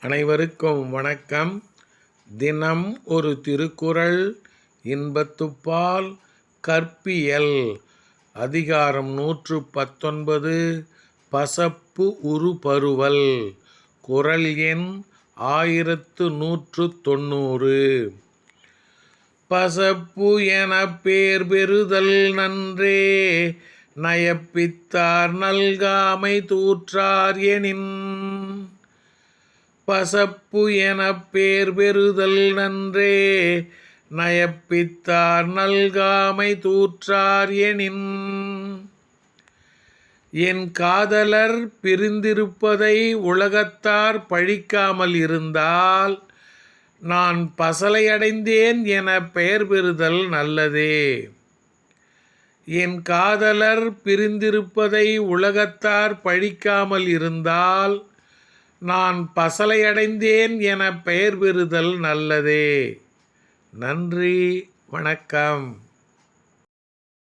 அனைவருக்கும் வணக்கம். தினம் ஒரு திருக்குறள் இன்பத்துப்பால் கற்பியல். அதிகாரம் நூற்று பத்தொன்பது பசப்பு உருபருவல். குரல் எண் ஆயிரத்து நூற்று தொண்ணூறு பசப்பு என பேர் பெறுதல் நன்றே. நயப்பித்தார் நல்காமை தூற்றார் எனின். பசப்பு எனப் பேர் பெறுதல் நன்றே. நயப்பித்தார் நல்காமை தூற்றார் எனின். என் காதலர் பிரிந்திருப்பதை உலகத்தார் பழிக்காமல் இருந்தால் நான் பசலையடைந்தேன் என பெயர் பெறுதல் நல்லதே. என் காதலர் பிரிந்திருப்பதை உலகத்தார் பழிக்காமல் இருந்தால் நான் பசலையடைந்தேன் என பெயர் பெறுதல் நல்லதே. நன்றி வணக்கம்.